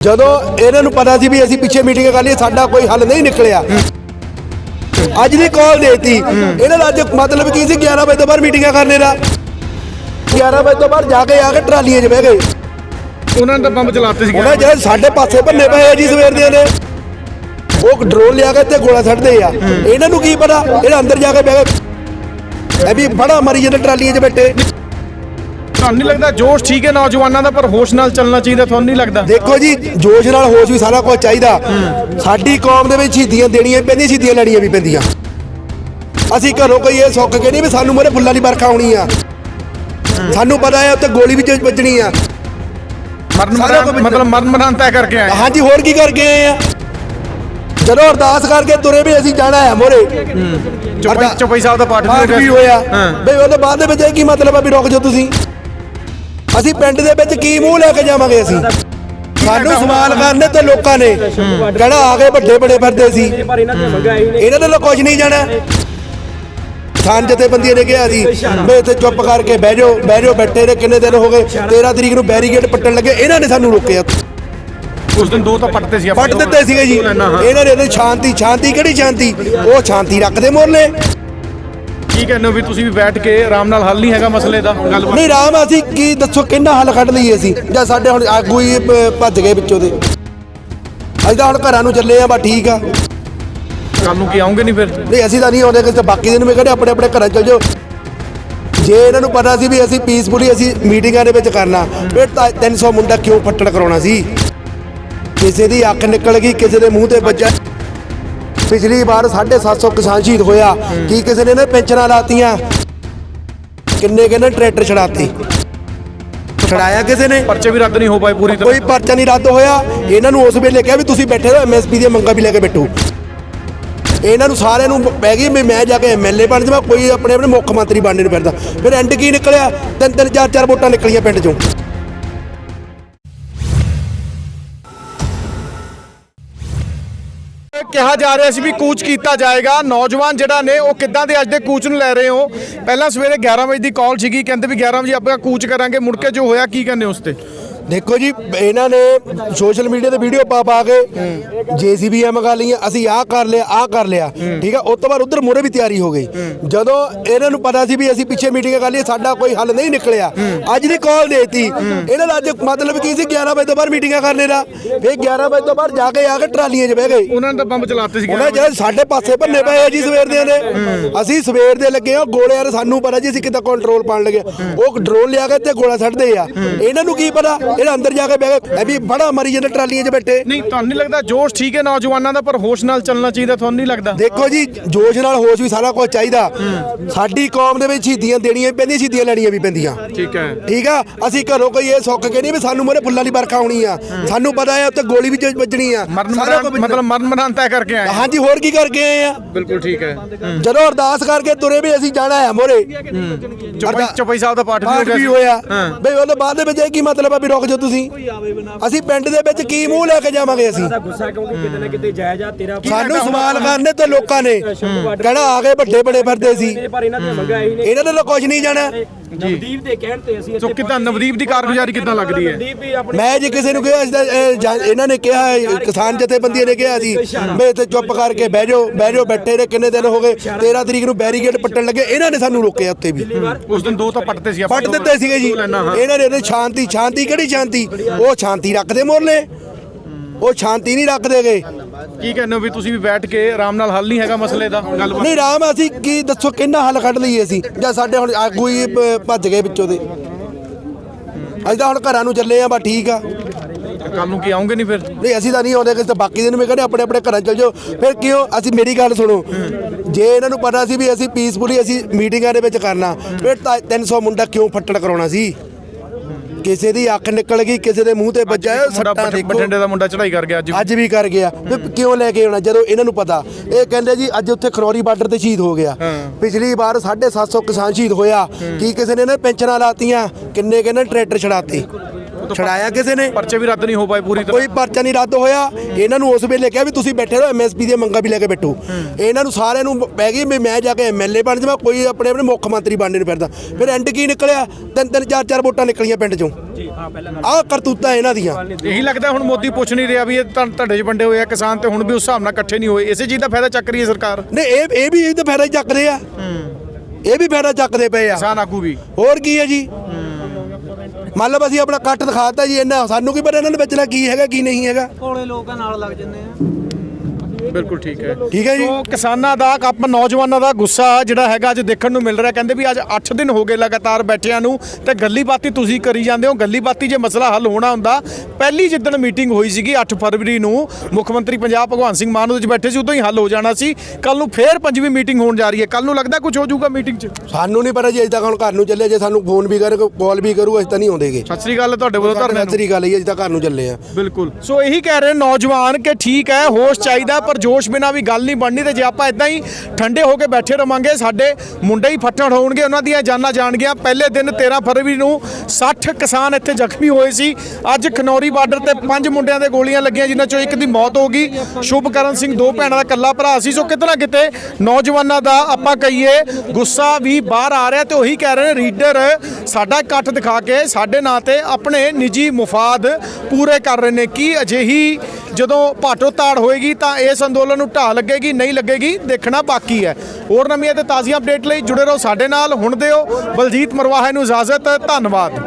ਜਦੋਂ ਇਹਨਾਂ ਨੂੰ ਪਤਾ ਸੀ ਵੀ ਅਸੀਂ ਪਿੱਛੇ ਮੀਟਿੰਗ ਕਰ ਲਈ ਸਾਡਾ ਕੋਈ ਹੱਲ ਨਹੀਂ ਨਿਕਲਿਆ। ਅੱਜ ਦੀ ਕਾਲ ਦੇਤੀ। ਇਹਨਾਂ ਦਾ ਅੱਜ ਮਤਲਬ ਕੀ ਸੀ 11 ਵਜੇ ਤੋਂ ਬਾਅਦ ਮੀਟਿੰਗਾਂ ਕਰਨੇ ਦਾ। 11 ਵਜੇ ਤੋਂ ਬਾਅਦ ਜਾ ਕੇ ਆ ਕੇ ਟਰਾਲੀਆਂ 'ਚ ਬਹਿ ਗਏ। ਉਹਨਾਂ ਨੇ ਤਾਂ ਬੰਬ ਚਲਾਤੇ ਸੀ ਉਹਨਾਂ ਜਿਹੜੇ ਸਾਡੇ ਪਾਸੇ ਭੰਨੇ ਪਏ ਆ ਜੀ ਸਵੇਰ ਦੇ ਨੇ ਉਹ ਡਰੋਨ ਲਿਆ ਕੇ ਤੇ ਗੋਲਾ ਛੱਡਦੇ ਆ। ਇਹਨਾਂ ਨੂੰ ਕੀ ਪਤਾ? ਇਹ ਅੰਦਰ ਜਾ ਕੇ ਬਹਿ ਗਏ। ਇਹ ਵੀ ਬੜਾ ਮਰੀ ਜਾਂਦੇ ਟਰਾਲੀਆਂ 'ਚ ਬੈਠੇ। ਤੁਹਾਨੂੰ ਨਹੀਂ ਲੱਗਦਾ ਜੋਸ਼ ਠੀਕ ਹੈ ਨੌਜਵਾਨਾਂ ਦਾ ਪਰ ਹੋਸ਼ ਨਾਲ ਚੱਲਣਾ ਚਾਹੀਦਾ ਤੁਹਾਨੂੰ ਨਹੀਂ ਲੱਗਦਾ? ਦੇਖੋ ਜੀ ਜੋਸ਼ ਨਾਲ ਹੋਸ਼ ਵੀ ਸਾਰਾ ਕੁਝ ਚਾਹੀਦਾ। ਸਾਡੀ ਕੌਮ ਦੇ ਵਿੱਚ ਸ਼ਹੀਦੀਆਂ ਦੇਣੀਆਂ ਪੈਂਦੀਆਂ ਸ਼ਹੀਦੀਆਂ ਲੈਣੀਆਂ ਵੀ ਪੈਂਦੀਆਂ। ਅਸੀਂ ਘਰੋਂ ਕੋਈ ਇਹ ਸੁੱਖ ਕੇ ਨਹੀਂ ਵੀ ਸਾਨੂੰ ਮਰੇ ਫੁੱਲਾਂ ਦੀ ਵਰਖਾ ਆਉਣੀ ਆ। ਸਾਨੂੰ ਪਤਾ ਹੈ ਉੱਤੇ ਗੋਲੀ ਵੀ ਵੱਜਣੀ ਆ। ਮਰਨ ਮਤਲਬ ਮਰਨ ਮਰਨ ਤੈਅ ਕਰਕੇ ਆਏ। ਹਾਂਜੀ ਹੋਰ ਕੀ ਕਰਕੇ ਆਏ ਆ? ਜਦੋਂ ਅਰਦਾਸ ਕਰਕੇ ਤੁਰੇ ਵੀ ਅਸੀਂ ਜਾਣਾ ਹੈ ਮੋਰੇ ਚੁਪਈ ਚੁਪਈ ਸਾਹਿਬ ਦਾ ਪਾਠ ਵੀ ਹੋਇਆ। ਬਈ ਉਹਦੇ ਬਾਅਦ ਦੇ ਵਿੱਚ ਇਹ ਕੀ ਮਤਲਬ ਹੈ ਵੀ ਰੁਕ ਜਾਓ ਤੁਸੀਂ? ਅਸੀਂ ਪਿੰਡ ਦੇ ਵਿੱਚ ਕੀ ਮੂੰਹ ਲੈ ਕੇ ਜਾਵਾਂਗੇ ਅਸੀਂ? ਸਾਨੂੰ ਸਵਾਲ ਕਰਨੇ ਤੇ ਲੋਕਾਂ ਨੇ। ਕਹਿਣਾ ਆ ਗਏ ਵੱਡੇ ਬੜੇ ਫਿਰਦੇ ਸੀ। ਇਹਨਾਂ ਦੇ ਲੋਕ ਕੁਝ ਨਹੀਂ ਜਾਣਾ। ਖਾਨ ਜਥੇਬੰਦੀਆਂ ਨੇ ਕਿਹਾ ਸੀ ਵੀ ਇੱਥੇ ਚੁੱਪ ਕਰਕੇ ਬਹਿ ਜਾਓ ਬਹਿ ਜਾਓ ਬੈਠੇ ਨੇ ਕਿੰਨੇ ਦਿਨ ਹੋ ਗਏ? 13 ਤਰੀਕ ਨੂੰ ਬੈਰੀਗੇਡ ਪੱਟਣ ਲੱਗੇ। ਇਹਨਾਂ ਨੇ ਸਾਨੂੰ ਰੋਕਿਆ। ਉਸ ਦਿਨ ਦੋ ਤਾਂ ਪੱਟਦੇ ਸੀ ਪੱਟ ਦਿੱਤੇ ਸੀਗੇ ਜੀ। ਇਹਨਾਂ ਨੇ ਸ਼ਾਂਤੀ ਸ਼ਾਂਤੀ ਕਿਹੜੀ ਸ਼ਾਂਤੀ? ਉਹ ਸ਼ਾਂਤੀ ਰੱਖਦੇ ਮੁਰਲੇ। ਕੀ ਕਹਿੰਦੇ ਹੋ ਵੀ ਤੁਸੀਂ ਵੀ ਬੈਠ ਕੇ ਆਰਾਮ ਨਾਲ ਹੱਲ ਨਹੀਂ ਹੈਗਾ ਮਸਲੇ ਦਾ? ਗੱਲਬਾਤ ਨਹੀਂ ਰਾਮ ਅਸੀਂ ਕੀ ਦੱਸੋ ਕਿੰਨਾ ਹੱਲ ਕੱਢ ਲਈਏ ਅਸੀਂ? ਜਾਂ ਸਾਡੇ ਹੁਣ ਆਗੂ ਹੀ ਭ- ਭੱਜ ਗਏ ਵਿੱਚੋਂ ਦੇ। ਅਸੀਂ ਤਾਂ ਹੁਣ ਘਰਾਂ ਨੂੰ ਚੱਲੇ ਆ ਬਾ ਠੀਕ ਆ। ਕੱਲ ਨੂੰ ਕੀ ਆਉਂਗੇ ਨਹੀਂ ਫਿਰ? ਨਹੀਂ ਅਸੀਂ ਤਾਂ ਨਹੀਂ ਆਉਂਦੇ ਕਿਸੇ ਬਾਕੀ ਦਿਨ ਵੀ ਕਹਿੰਦੇ ਆਪਣੇ ਆਪਣੇ ਘਰਾਂ ਚੱਲ ਜਾਓ। ਜੇ ਇਹਨਾਂ ਨੂੰ ਪਤਾ ਸੀ ਵੀ ਅਸੀਂ ਪੀਸਫੁਲੀ ਅਸੀਂ ਮੀਟਿੰਗਾਂ ਦੇ ਵਿੱਚ ਕਰਨਾ ਫਿਰ ਤਾਂ 300 ਮੁੰਡਾ ਕਿਉਂ ਫੱਟੜ ਕਰਾਉਣਾ ਸੀ? ਕਿਸੇ ਦੀ ਅੱਖ ਨਿਕਲ ਗਈ ਕਿਸੇ ਦੇ ਮੂੰਹ ਤੇ ਵੱਜਾ ਪਿਛਲੀ ਵਾਰ 750 ਕਿਸਾਨ ਸ਼ਹੀਦ ਹੋਇਆ। ਕੀ ਕਿਸੇ ਨੇ ਨਾ ਪੈਨਸ਼ਨਾਂ ਲਾਤੀਆਂ? ਕਿੰਨੇ ਕਹਿੰਦੇ ਟਰੈਕਟਰ ਛੜਾਤੇ ਛੜਾਇਆ ਕਿਸੇ ਨੇ? ਪਰਚੇ ਵੀ ਰੱਦ ਨਹੀਂ ਹੋ ਪਾਏ ਪੂਰੀ ਤਰ੍ਹਾਂ। ਕੋਈ ਪਰਚਾ ਨਹੀਂ ਰੱਦ ਹੋਇਆ। ਇਹਨਾਂ ਨੂੰ ਉਸ ਵੇਲੇ ਕਿਹਾ ਵੀ ਤੁਸੀਂ ਬੈਠੇ ਰਹੋ ਐਮਐਸਪੀ ਦੀਆਂ ਮੰਗਾਂ ਵੀ ਲੈ ਕੇ ਬੈਠੋ। ਇਹਨਾਂ ਨੂੰ ਸਾਰਿਆਂ ਨੂੰ ਪੈ ਗਈ ਵੀ ਮੈਂ ਜਾ ਕੇ ਐਮਐਲਏ ਬਣ ਜਾਵਾਂ ਕੋਈ ਆਪਣੇ ਆਪਣੇ ਮੁੱਖ ਮੰਤਰੀ ਬਣਨੇ ਨੂੰ ਫਿਰਦਾ। ਫਿਰ ਐਂਡ ਕੀ ਨਿਕਲਿਆ? ਤਿੰਨ ਤਿੰਨ ਚਾਰ ਚਾਰ ਵੋਟਾਂ ਨਿਕਲੀਆਂ ਪਿੰਡ ਚੋਂ। ਕਿਹਾ ਜਾ ਰਿਹਾ ਸੀ ਵੀ ਕੂਚ ਕੀਤਾ ਜਾਏਗਾ। ਨੌਜਵਾਨ ਜਿਹੜਾ ਨੇ, ਉਹ ਕਿੱਦਾਂ ਦੇ ਅੱਜ ਦੇ ਕੂਚ ਨੂੰ ਲੈ ਰਹੇ ਹੋ? ਪਹਿਲਾਂ ਸਵੇਰੇ 11 ਵਜੇ ਦੀ ਕਾਲ ਸੀਗੀ, ਕਹਿੰਦੇ ਵੀ 11 ਵਜੇ ਆਪਾਂ ਕੂਚ ਕਰਾਂਗੇ। ਮੁੜ ਕੇ ਜੋ ਹੋਇਆ, ਕੀ ਕਹਿੰਦੇ ਉਸ ਤੇ? ਦੇਖੋ ਜੀ ਇਹਨਾਂ ਨੇ ਸੋਸ਼ਲ ਮੀਡੀਆ ਤੇ ਵੀਡੀਓ ਪਾ ਪਾ ਕੇ ਜੀਸੀਬੀਆਂ ਮੰਗਾ ਲਈਆਂ ਅਸੀਂ ਆਹ ਕਰ ਲਿਆ ਆਹ ਕਰ ਲਿਆ। ਠੀਕ ਆ? ਉਸ ਤੋਂ ਬਾਅਦ ਉਧਰ ਮੂਹਰੇ ਵੀ ਤਿਆਰੀ ਹੋ ਗਈ। ਜਦੋਂ ਇਹਨਾਂ ਨੂੰ ਪਤਾ ਸੀ ਵੀ ਅਸੀਂ ਪਿੱਛੇ ਮੀਟਿੰਗ ਕਰ ਲਈ ਸਾਡਾ ਕੋਈ ਹੱਲ ਨਹੀਂ ਨਿਕਲਿਆ। ਅੱਜ ਦੀ ਕਾਲ ਦੇਤੀ। ਇਹਨਾਂ ਦਾ ਅੱਜ ਮਤਲਬ ਕੀ ਸੀ 11 ਵਜੇ ਤੋਂ ਬਾਅਦ ਮੀਟਿੰਗਾਂ ਕਰਨੇ ਦਾ। ਫਿਰ 11 ਵਜੇ ਤੋਂ ਬਾਅਦ ਜਾ ਕੇ ਆ ਕੇ ਟਰਾਲੀਆਂ 'ਚ ਬਹਿ ਗਏ। ਉਹਨਾਂ ਨੇ ਤਾਂ ਬੰਬ ਚਲਾਤੇ ਸੀ ਉਹਨਾਂ ਜਿਹੜੇ ਸਾਡੇ ਪਾਸੇ ਭੰਨੇ ਪਏ ਆ ਜੀ ਸਵੇਰ ਦੇ ਨੇ। ਅਸੀਂ ਸਵੇਰ ਦੇ ਲੱਗੇ ਆ ਗੋਲੇ ਯਾਰ ਸਾਨੂੰ ਪਤਾ ਜੀ ਅਸੀਂ ਕਿੱਦਾਂ ਕੰਟਰੋਲ ਪਾਣ ਲੱਗੇ ਉਹ ਡਰੋਨ ਲਿਆ ਕੇ ਤੇ ਗੋਲਾ ਛੱਡਦੇ ਆ। ਇਹਨਾਂ ਨੂੰ ਕੀ ਪਤਾ? ਇਹ ਅੰਦਰ ਜਾ ਕੇ ਬਹਿ ਇਹ ਵੀ ਬੜਾ ਮਰੀ ਜਾਂਦੇ ਟਰਾਲੀਆਂ 'ਚ ਬੈਠੇ। ਨਹੀਂ ਤੁਹਾਨੂੰ ਨਹੀਂ ਲੱਗਦਾ ਜੋਸ਼ ਠੀਕ ਹੈ ਨੌਜਵਾਨਾਂ ਦਾ ਪਰ ਹੋਸ਼ ਨਾਲ ਚੱਲਣਾ ਚਾਹੀਦਾ ਤੁਹਾਨੂੰ ਨਹੀਂ ਲੱਗਦਾ? ਦੇਖੋ ਜੀ ਜੋਸ਼ ਨਾਲ ਹੋਸ਼ ਵੀ ਸਾਰਾ ਕੁਝ ਚਾਹੀਦਾ। ਸਾਡੀ ਕੌਮ ਦੇ ਵਿੱਚ ਸ਼ਹੀਦੀਆਂ ਦੇਣੀਆਂ ਵੀ ਪੈਂਦੀਆਂ ਸ਼ਹੀਦੀਆਂ ਲੈਣੀਆਂ ਵੀ ਪੈਂਦੀਆਂ। ਠੀਕ ਹੈ। ਠੀਕ ਆ? ਅਸੀਂ ਘਰੋਂ ਕੋਈ ਇਹ ਸੁੱਖ ਕੇ ਨਹੀਂ ਵੀ ਸਾਨੂੰ ਮਰੇ ਫੁੱਲਾਂ ਦੀ ਵਰਖਾ ਆਉਣੀ ਆ। ਸਾਨੂੰ ਪਤਾ ਹੈ ਉੱਤੇ ਗੋਲੀ ਵੀ ਵੱਜਣੀ ਆ। ਮਰਨ ਸਾਰਾ ਮਰਨ ਕੁਝ ਵੱਜਣਾ। ਮਤਲਬ ਮਰਨ ਮਰਨ ਤੈਅ ਕਰਕੇ ਆਏ ਹਾਂਜੀ ਹੋਰ ਕੀ ਕਰਕੇ ਆਏ ਆ? ਬਿਲਕੁਲ ਠੀਕ ਹੈ। ਜਦੋਂ ਅਰਦਾਸ ਕਰਕੇ ਤੁਰੇ ਵੀ ਅਸੀਂ ਜਾਣਾ ਹੈ। ਮੋਰੇ ਚੁਪਈ ਚੁਪਈ ਸਾਹਿਬ ਦਾ ਪਾਠ ਵੀ ਹੋ ਪਾਠ ਗਿਆ ਵੀ ਸੀ। ਹੋਇਆ। ਹਾਂ। ਬਈ ਉਹਦੇ ਬਾਅਦ ਦੇ ਵਿੱਚ ਇਹ ਕੀ ਮਤਲਬ ਹੈ ਵੀ ਰੁਕ ਜਾਓ ਤੁਸੀਂ? ਅਸੀਂ ਪਿੰਡ ਦੇ ਵਿੱਚ ਕੀ ਮੂੰਹ ਲੈ ਕੇ ਜਾਵਾਂਗੇ ਅਸੀਂ? ਦਾ ਗੁੱਸਾ ਕਿਉਂਕਿ ਕਿਤੇ ਨਾ ਕਿਤੇ ਜਾਇਜ਼ ਆ ਤੇਰਾ ਸਾਨੂੰ ਸਵਾਲ ਕਰਨੇ ਤੇ ਲੋਕਾਂ ਨੇ। ਕਹਿਣਾ ਆ ਗਏ ਵੱਡੇ ਬੜੇ ਫਿਰਦੇ ਸੀ। ਪਰ ਇਹਨਾਂ ਦੀਆਂ ਮੰਗਾਂ ਹੀ ਨੇ ਇਹਨਾਂ ਦੇ ਲੋਕ ਕੁਝ ਨਹੀਂ ਜਾਣਾ। ਨਵਦੀਪ ਦੇ ਕਹਿਣ ਤੇ ਅਸੀਂ ਸੋ ਕਿਦਾਂ ਨਵਦੀਪ ਦੀ ਕਾਰਗੁਜ਼ਾਰੀ ਕਿਦਾਂ ਲੱਗਦੀ ਹੈ? ਮੈਂ ਜੇ ਕਿਸੇ ਨੂੰ ਕਿਹਾ ਜਾਂ- ਇਹਨਾਂ ਨੇ ਕਿਹਾ ਕਿਸਾਨ ਜਥੇਬੰਦੀਆਂ ਨੇ ਕਿਹਾ ਸੀ ਵੀ ਇੱਥੇ ਚੁੱਪ ਕਰਕੇ ਬਹਿ ਜਾਓ ਬਹਿ ਜਾਓ ਬੈਠੇ ਨੇ ਕਿੰਨੇ ਦਿਨ ਹੋ ਗਏ? 13 ਤਰੀਕ ਨੂੰ ਬੈਰੀਗੇਡ ਪੱਟਣ ਲੱਗੇ ਇਹਨਾਂ ਨੇ ਸਾਨੂੰ ਰੋਕਿਆ ਉੱਥੇ ਵੀ। ਉਸ ਦਿਨ ਦੋ ਤਾਂ ਪੱਟਦੇ ਸੀ ਆਪਾਂ ਪੱਟ ਦਿੱਤੇ ਸੀਗੇ ਜੀ। ਇਹਨਾਂ ਨੇ ਇਹਦੇ ਸ਼ਾਂਤੀ ਸ਼ਾਂਤੀ ਕਿਹੜੀ ਸ਼ਾਂਤੀ। ਉਹ ਸ਼ਾਂਤੀ ਰੱਖਦੇ ਮੁਰਲੇ। ਉਹ ਸ਼ਾਂਤੀ ਨਹੀਂ ਰੱਖਦੇਗੇ। ਕੀ ਕਹਿੰਦੇ ਹੋ ਵੀ ਤੁਸੀਂ ਵੀ ਬੈਠ ਕੇ ਆਰਾਮ ਨਾਲ ਹੱਲ ਨਹੀਂ ਹੈਗਾ ਮਸਲੇ ਦਾ? ਗੱਲਬਾਤ। ਨਹੀਂ ਰਾਮ ਅਸੀਂ ਕੀ ਦੱਸੋ ਕਿੰਨਾ ਹੱਲ ਕੱਢ ਲਈਏ ਅਸੀਂ? ਜਾਂ ਸਾਡੇ ਹੁਣ ਆਗੂ ਹੀ ਭੱਜ ਗਏ ਵਿੱਚੋਂ ਦੇ। ਅਸੀਂ ਤਾਂ ਹੁਣ ਘਰਾਂ ਨੂੰ ਚੱਲੇ ਆ ਬਾ ਠੀਕ ਆ। ਕੱਲ ਨੂੰ ਕੀ ਆਉਂਗੇ ਨਹੀਂ ਫਿਰ? ਨਹੀਂ ਅਸੀਂ ਤਾਂ ਨਹੀਂ ਆਉਂਦੇ ਕਿਸੇ ਬਾਕੀ ਦਿਨ ਵੀ ਕਹਿੰਦੇ ਆਪਣੇ ਆਪਣੇ ਘਰਾਂ ਚੱਲ ਜਾਓ। ਫਿਰ ਕਿਉਂ? ਅਸੀਂ ਮੇਰੀ ਗੱਲ ਸੁਣੋ। ਜੇ ਇਹਨਾਂ ਨੂੰ ਪਤਾ ਸੀ ਵੀ ਅਸੀਂ ਪੀਸਫੁਲੀ ਅਸੀਂ ਮੀਟਿੰਗਾਂ ਦੇ ਵਿੱਚ ਕਰਨਾ ਫਿਰ ਤਾਂ 300 ਮੁੰਡਾ ਕਿਉਂ ਫੱਟੜ ਕਰਾਉਣਾ ਸੀ? ਕਿਸੇ ਦੀ ਅੱਖ ਨਿਕਲ ਗਈ ਕਿਸੇ ਦੇ ਮੂੰਹ ਤੇ ਵੱਜਾ ਸੱਟਾਂ ਦੇਖੋ। ਬਠਿੰਡੇ ਦਾ ਮੁੰਡਾ ਚੜਾਈ ਕਰ ਗਿਆ ਅੱਜ ਅੱਜ ਵੀ ਕਰ ਗਿਆ। ਕਿਉਂ ਲੈ ਕੇ ਆਉਣਾ ਜਦੋਂ ਇਹਨਾਂ ਨੂੰ ਪਤਾ। ਇਹ ਕਹਿੰਦੇ ਜੀ ਅੱਜ ਉੱਥੇ ਖਰੋਰੀ ਬਾਰਡਰ ਤੇ ਸ਼ਹੀਦ ਹੋ ਗਿਆ। ਪਿਛਲੀ ਵਾਰ 750 ਕਿਸਾਨ ਸ਼ਹੀਦ ਹੋਇਆ। ਕੀ ਕਿਸੇ ਨੇ ਨਾ ਪੈਨਸ਼ਨਾਂ ਲਾਤੀਆਂ ਕਿੰਨੇ ਕਹਿੰਦੇ ਟਰੈਕਟਰ ਛੜਾਤੇ ਛੜਾਇਆ ਕਿਸੇ ਨੇ? ਪਰਚੇ ਵੀ ਰੱਦ ਨਹੀਂ ਹੋ ਪਾਏ ਪੂਰੀ ਤਰ੍ਹਾਂ। ਕੋਈ ਪਰਚਾ ਨਹੀਂ ਰੱਦ ਹੋਇਆ। ਇਹਨਾਂ ਨੂੰ ਉਸ ਵੇਲੇ ਕਿਹਾ ਵੀ ਤੁਸੀਂ ਬੈਠੇ ਰਹੋ ਐਮਐਸਪੀ ਦੀਆਂ ਮੰਗਾਂ ਵੀ ਲੈ ਕੇ ਬੈਠੋ। ਇਹਨਾਂ ਨੂੰ ਸਾਰਿਆਂ ਨੂੰ ਪੈ ਗਈ ਵੀ ਮੈਂ ਜਾ ਕੇ ਐਮਐਲਏ ਬਣ ਜਾਵਾਂ ਕੋਈ ਆਪਣੇ ਆਪਣੇ ਮੁੱਖ ਮੰਤਰੀ ਬਣਨੇ ਨੂੰ ਫਿਰਦਾ। ਫਿਰ ਐਂਡ ਕੀ ਨਿਕਲਿਆ? ਤਿੰਨ ਤਿੰਨ ਚਾਰ ਚਾਰ ਵੋਟਾਂ ਨਿਕਲੀਆਂ ਪਿੰਡ ਚੋਂ। ਆਹ ਕਰਤੂਤਾਂ ਇਹਨਾਂ ਦੀਆਂ। ਇਹੀ ਲੱਗਦਾ ਹੁਣ ਮੋਦੀ ਪੁੱਛ ਨਹੀਂ ਰਿਹਾ ਵੀ ਇਹ ਤਾਂ ਤੁਹਾਡੇ 'ਚ ਵੰਡੇ ਹੋਏ ਆ ਕਿਸਾਨ ਤੇ ਹੁਣ ਵੀ ਉਸ ਹਿਸਾਬ ਨਾਲ ਇਕੱਠੇ ਨਹੀਂ ਹੋਏ। ਇਸੇ ਚੀਜ਼ ਦਾ ਫਾਇਦਾ ਚੱਕ ਰਹੀ ਹੈ ਸਰਕਾਰ। ਨੇ ਇਹ ਇਹ ਵੀ ਇਹ ਤਾਂ ਫਾਇਦਾ ਹੀ ਚੱਕਦੇ ਆ। ਇਹ ਵੀ ਫਾਇਦਾ ਚੱਕਦੇ ਪਏ ਆ। ਕਿਸਾਨ ਆਗੂ ਵੀ। ਹੋਰ ਕੀ ਹੈ ਜੀ? ਮੰਨ ਲਓ ਅਸੀਂ ਆਪਣਾ ਕੱਟ ਦਿਖਾਤਾ ਜੀ ਇਹਨਾਂ ਸਾਨੂੰ ਕੀ ਪਤਾ ਇਹਨਾਂ ਦੇ ਵਿੱਚ ਕੀ ਹੈਗਾ, ਕੀ ਨਹੀਂ ਹੈਗਾ। ਕੋਲੇ ਲੋਕਾਂ ਨਾਲ ਲੱਗ ਜੰਨੇ ਆ। ਬਿਲਕੁਲ ਠੀਕ ਹੈ। ਠੀਕ ਹੈ ਜੀ। ਸੋ ਕਿਸਾਨਾਂ ਦਾ ਕੱਪ ਨੌਜਵਾਨਾਂ ਦਾ ਗੁੱਸਾ ਜਿਹੜਾ ਹੈਗਾ ਅੱਜ ਦੇਖਣ ਨੂੰ ਮਿਲ ਰਿਹਾ। ਕਹਿੰਦੇ ਵੀ ਅੱਜ 8 ਦਿਨ ਹੋ ਗਏ ਲਗਾਤਾਰ ਬੈਠਿਆਂ ਨੂੰ। ਤੇ ਗੱਲੀ ਬਾਤੀ ਤੁਸੀਂ ਕਰੀ ਜਾਂਦੇ ਹੋ। ਗੱਲੀ ਬਾਤੀ ਜੇ ਮਸਲਾ ਹੱਲ ਹੋਣਾ ਹੁੰਦਾ ਪਹਿਲੀ ਜਿੱਦਣ ਮੀਟਿੰਗ ਹੋਈ ਸੀਗੀ 8 ਫਰਵਰੀ ਨੂੰ ਮੁੱਖ ਮੰਤਰੀ ਪੰਜਾਬ ਭਗਵੰਤ ਸਿੰਘ ਮਾਨ ਉਹਦੇ ਵਿੱਚ ਬੈਠੇ ਸੀ ਉਦੋਂ ਹੀ ਹੱਲ ਹੋ ਜਾਣਾ ਸੀ। ਕੱਲ ਨੂੰ ਫੇਰ ਪੰਜਵੀਂ ਮੀਟਿੰਗ ਹੋਣ ਜਾ ਰਹੀ ਹੈ। ਕੱਲ ਨੂੰ ਲੱਗਦਾ ਕੁਝ ਹੋ ਜਾਊਗਾ ਮੀਟਿੰਗ 'ਚ? ਸਾਨੂੰ ਨਹੀਂ ਪਤਾ ਜੀ ਅਜੇ ਤੱਕ ਹੁਣ ਘਰ ਨੂੰ ਚੱਲੇ ਜੇ ਸਾਨੂੰ ਫੋਨ ਵੀ ਕਰੇ ਕਾਲ ਵੀ ਕਰੂ ਅਸੀਂ ਤਾਂ ਨਹੀਂ ਆਉਂਦੇਗੇ। ਸਤਿ ਸ੍ਰੀ ਅਕਾਲ ਹੈ ਤੁਹਾਡੇ ਵੱਲੋਂ ਧਰਨੇ ਨੂੰ ਸੱਚਰੀ ਗੱਲ ਹੈ ਜੀ ਅਜੇ ਤਾਂ ਘਰ ਨੂੰ ਚੱਲੇ ਆ ਬਿਲਕੁਲ। ਸੋ ਇਹੀ ਕਹਿ ਰਹੇ ਨੌਜਵਾਨ ਕਿ ਠੀਕ ਹੈ ਹੋਸ਼ ਚਾਹੀਦਾ ਪਰ ਜੋਸ਼ ਬਿਨਾ ਵੀ ਗੱਲ ਨਹੀਂ ਬਣਨੀ ਤੇ ਜੇ ਆਪਾਂ ਇਦਾਂ ਹੀ ਠੰਡੇ ਹੋ ਕੇ ਬੈਠੇ ਰਵਾਂਗੇ, ਸਾਡੇ ਮੁੰਡੇ ਹੀ ਫੱਟੜ ਹੋਣਗੇ, ਉਹਨਾਂ ਦੀਆਂ ਜਾਨਾਂ ਜਾਣਗੀਆਂ। ਪਹਿਲੇ ਦਿਨ 13 ਫਰਵਰੀ ਨੂੰ 60 ਕਿਸਾਨ ਇੱਥੇ ਜ਼ਖਮੀ ਹੋਏ ਸੀ। ਅੱਜ ਖਨੌਰੀ ਬਾਰਡਰ ਤੇ ਪੰਜ ਮੁੰਡਿਆਂ ਦੇ ਗੋਲੀਆਂ ਲੱਗੀਆਂ, ਜਿਨ੍ਹਾਂ ਚੋਂ ਇੱਕ ਦੀ ਮੌਤ ਹੋ ਗਈ। ਸ਼ੁਭਕਰਨ ਸਿੰਘ, ਦੋ ਭੈਣਾਂ ਦਾ ਇਕੱਲਾ ਭਰਾ ਸੀ। ਸੋ ਕਿਤੇ ਨਾ ਕਿਤੇ ਨੌਜਵਾਨਾਂ ਦਾ ਆਪਾਂ ਕਹੀਏ ਗੁੱਸਾ ਵੀ ਬਾਹਰ ਆ ਰਿਹਾ ਤੇ ਉਹੀ ਕਹਿ ਰਹੇ ਨੇ, ਰੀਡਰ, ਸਾਡਾ ਇਕੱਠ ਦਿਖਾ ਕੇ, ਸਾਡੇ ਨਾਂ ਤੇ ਆਪਣੇ ਨਿੱਜੀ ਮੁਫਾਦ ਪੂਰੇ ਕਰ ਰਹੇ ਨੇ। ਕੀ ਅਜਿਹੀ ਜਦੋਂ ਭਾਟੋ ਤਾੜ ਹੋਏਗੀ ਤਾਂ ਇਸ ਅੰਦੋਲਨ ਨੂੰ ਢਾਹ ਲੱਗੇਗੀ, ਨਹੀਂ ਲੱਗੇਗੀ, ਦੇਖਣਾ ਬਾਕੀ ਹੈ। ਹੋਰ ਨਵੀਆਂ ਤੇ ਤਾਜ਼ੀਆਂ ਅਪਡੇਟ ਲਈ ਜੁੜੇ ਰਹੋ ਸਾਡੇ ਨਾਲ, ਹੁਣ ਦਿਓ ਬਲਜੀਤ ਮਰਵਾਹਾ ਨੂੰ ਇਜਾਜ਼ਤ, ਧੰਨਵਾਦ।